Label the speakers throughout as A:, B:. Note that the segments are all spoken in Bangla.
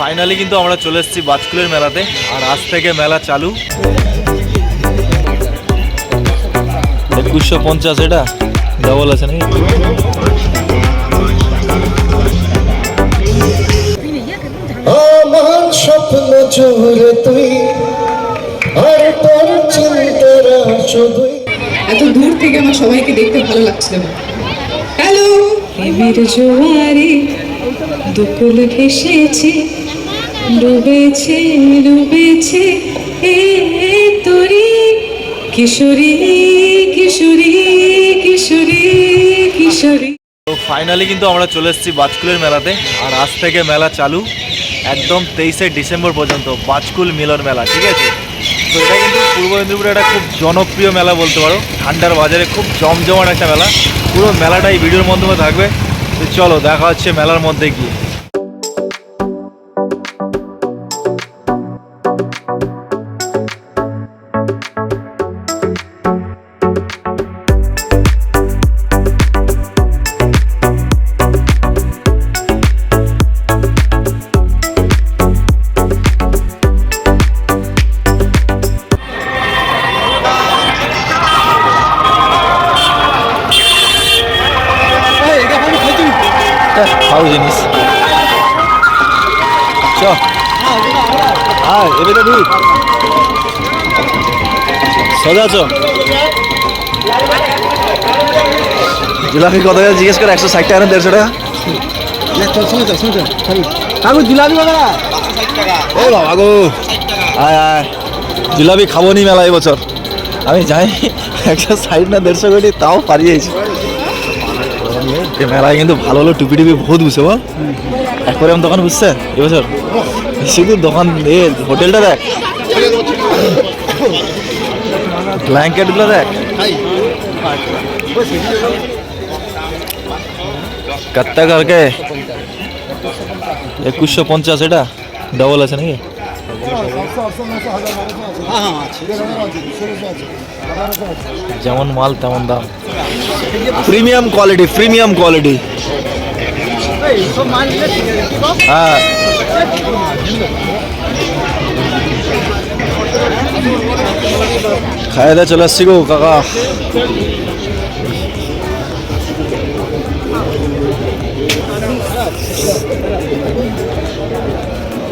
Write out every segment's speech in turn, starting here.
A: ফাইনালি কিন্তু আমরা চলে এসেছি বাজকুলের মেলাতে। আর আজ থেকে মেলা চালু। একুশশো পঞ্চাশ এটা? ডবল আছে নাকি?
B: আমার স্বপ্ন জুড়ে তুই আর তোর চিন্তারা শুধুই
C: এত দূর থেকে আমার সবাইকে দেখতে ভালো লাগছিল হ্যালো প্রেমের জোয়ারে দুকুল ভেসেছে। ডুবেছে ডুবেছে এ তোরি কিশোরী কিশোরী কিশোরী কিশোরী।
A: তো ফাইনালি কিন্তু আমরা চলে এসেছি বাজকুলের মেলাতে, আর আজ থেকে মেলা চালু একদম তেইশে ডিসেম্বর পর্যন্ত, বাজকুল মিলন মেলা, ঠিক আছে? তো এটা কিন্তু পূর্ব মেদিনীপুরে একটা খুব জনপ্রিয় মেলা বলতে পারো, ঠান্ডার বাজারে খুব জমজমাট একটা মেলা, পুরো মেলাটাই ভিডিওর মাধ্যমে থাকবে, তো চলো দেখা হচ্ছে মেলার মধ্যে গিয়ে। খাও জিনিস। চ আয় এবে তো ঢুক সোজা চ জিলাপি কত টাকা জিজ্ঞেস করে? একশো ষাট টাকা না দেড়শো টাকা? কাকু জিলাপি কত টাকা? ও বাবা গো। আয় আয়। জিলাপি খাব নি মেলা এবছর আমি যাই একশো ষাট না দেড়শো কোটি তাও পারিয়েছি মেলায় কিন্তু ভালো ভালো টুপি টুপি বহুত বুঝছে বল। অ্যাকোয়ারিয়াম দোকান বুঝছে? এবছর শুধু দোকান এ হোটেলটা দেখ। ব্ল্যাঙ্কেটগুলো দেখ। কত্তা কালকে? একুশশো পঞ্চাশ, এটা? ডবল আছে নাকি? যেমন মাল, তেমন দাম। Premium quality premium quality. হ্যাঁ। খাই দা, চলে আসছি গো, কাকা।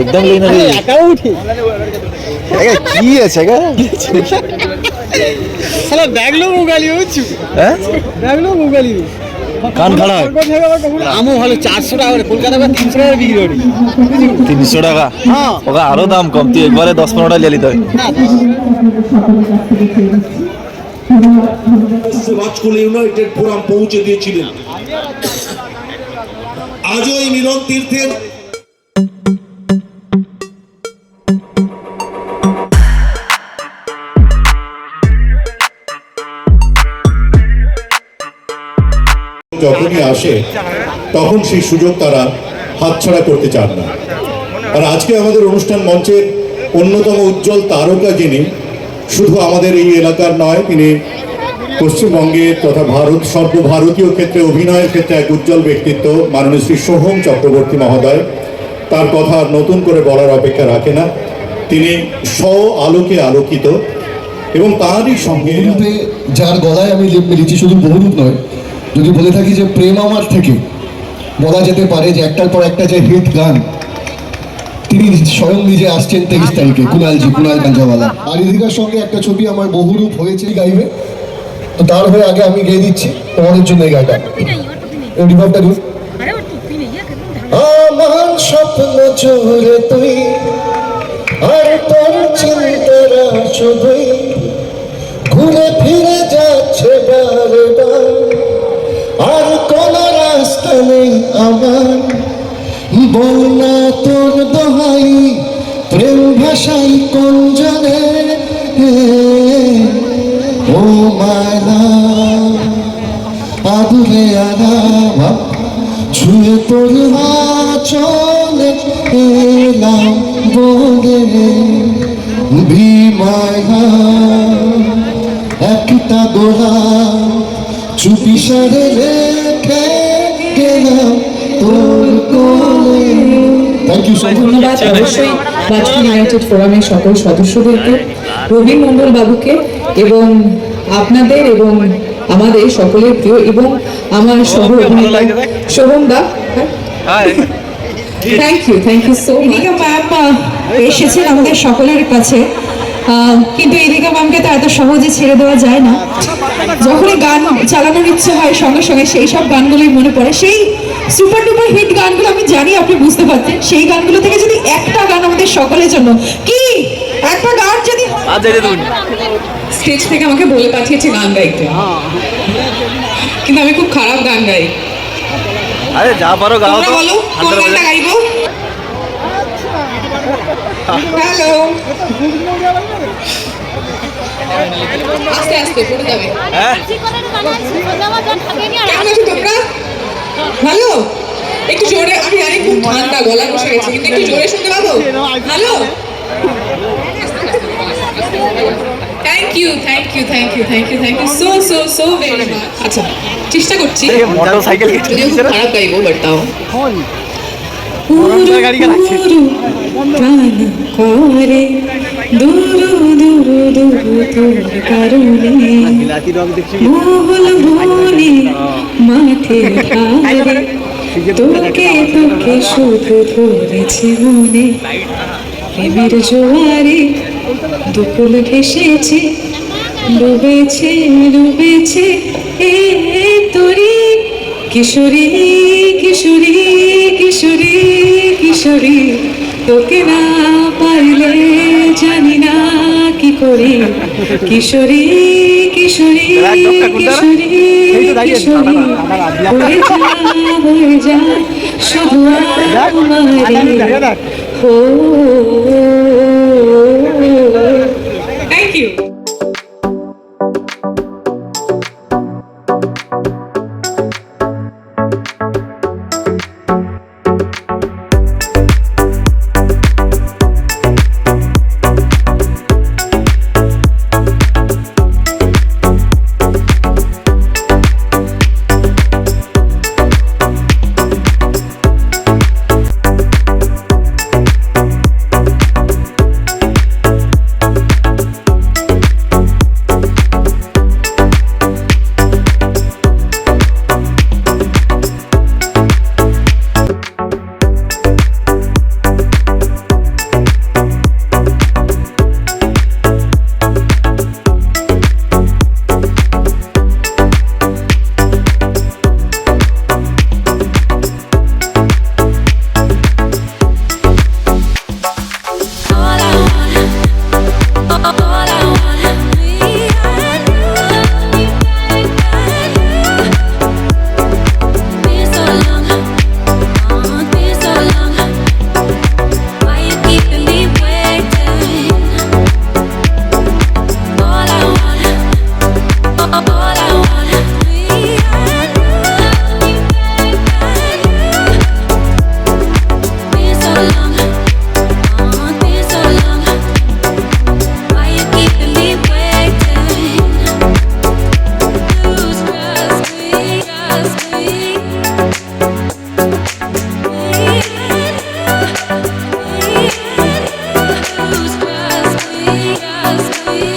A: একদম লিন একা কি আছে একা?
B: সালা ব্যাগলো মুগালি হচ্ছু
A: হ্যাঁ?
B: ব্যাগলো মুগালি
A: কান খাড়া।
B: আমও ভালো চারশো টাকা করে। কলকাতা বা তিনশো টাকা বিক্রি করি।
A: তিনশো টাকা?
B: হ্যাঁ।
A: ওকে আরও দাম কম। তুই একবারে দশ পনেরোটা লিয়ে নিতে হয়
D: রাজকুল ইউনাইটেড ফোরাম পৌঁছে দিয়েছিলেন। আজও এই মিলন তীর্থের যখনই আসে, তখন সেই সুযোগ তারা হাতছাড়া করতে চান না। আর আজকে আমাদের অনুষ্ঠান মঞ্চের অন্যতম উজ্জ্বল তারকা যিনি, শুধু আমাদের এই এলাকার নয়, তিনি পশ্চিমবঙ্গের তথা ভারত, সর্বভারতীয় ক্ষেত্রে, অভিনয়ের ক্ষেত্রে এক উজ্জ্বল ব্যক্তিত্ব, মাননীয় শ্রী সোহম চক্রবর্তী মহোদয়। তার কথা নতুন করে বলার অপেক্ষা রাখে না। তিনি স্ব আলোকে আলোকিত এবং তারই সঙ্গে
E: যার গলায় আমি লেপ মেরেছি শুধু বহুরূপ নয় যদি বলে থাকি যে প্রেম আমার থেকে, বলা যেতে পারে যে একটার পর একটা যে হিট গান, তিনি স্বয়ং নিজে আসছেন তেইশ তারিখে, কুনালজি, কুনাল কাঞ্জাওয়ালা আর ইদিকার সঙ্গে একটা ছবি আমার বহুরূপ হয়েছে গাইবে। তো তার হয়ে আগে আমি গেয়ে দিচ্ছি, তোমাদের জন্য এই এই রিভাবটা দিন।
B: স্বপ্ন জুড়ে তুই, আর তোর কোন
E: ও মায়না আদুরে আরামা ছুঁয়ে তোর চলে এলাম বলে বিমায়া একটা গোলা চুপি সারে রেখে গেলাম তোর কোলে
C: ধন্যবাদ অবশ্যই ইউনাইটেড ফোরামের সকল সদস্যদেরকে বাবুকে এবং আপনাদের এবং আমাদের সকলের প্রিয় এবং আমার সহ অভিনেতা Shovam da. Thank you thank you so
F: এদিকে ম্যাম এসেছেন আমাদের সকলের কাছে। আহ, কিন্তু এদিকে ম্যামকে তো এত সহজে ছেড়ে দেওয়া যায় না। যখনই গান চালানোর ইচ্ছে হয় সঙ্গে সঙ্গে সেই সব গানগুলোই মনে পড়ে। সেই সুপার ডুপার হিট গানগুলো আমি জানি আপনি বুঝতে পারছেন। সেই গানগুলো থেকে যদি একটা গান আমাদের সকলের জন্য কি? একটা গান যদি
C: স্টেজ থেকে আমাকে বলে পাঠিয়েছে গান গাইতে। কিন্তু আমি খুব খারাপ গান গাই।
A: আরে যা পারো গাও তো।
C: বলো কোন গানটা গাইবো? হ্যালো আস্তে আস্তে পড়ে যাবে।
A: হ্যাঁ।
C: কেমন আছো তোমরা? ভালো? একটু জোরে আমি জানি খুব ঠান্ডা গলা বসে গেছে কিন্তু একটু জোরে শুনতে পাবো? Hello thank you thank you thank you thank you thank you so so so very much আচ্ছা চেষ্টা করছি।
A: মোটর সাইকেল
C: যদিও খুব খারাপ গাইবো বাট তাও।
A: গাড়ি
C: করে দূর দূর দূর তোর কারণে ধারে তোকে তোকে শুধু ধরেছে মনে। প্রেমের জোয়ারে দুকুল ভেসেছে, ডুবেছে ডুবেছে। এ তোরি, কিশোরী কিশোরী কিশোরী কিশোরী, তোকে না পাইলে জানি না। করি কিশোরী কিশোরী কিশোরী কিশোরী। হয়ে যা হয়ে যা শুধু আমারে ও। Thank you we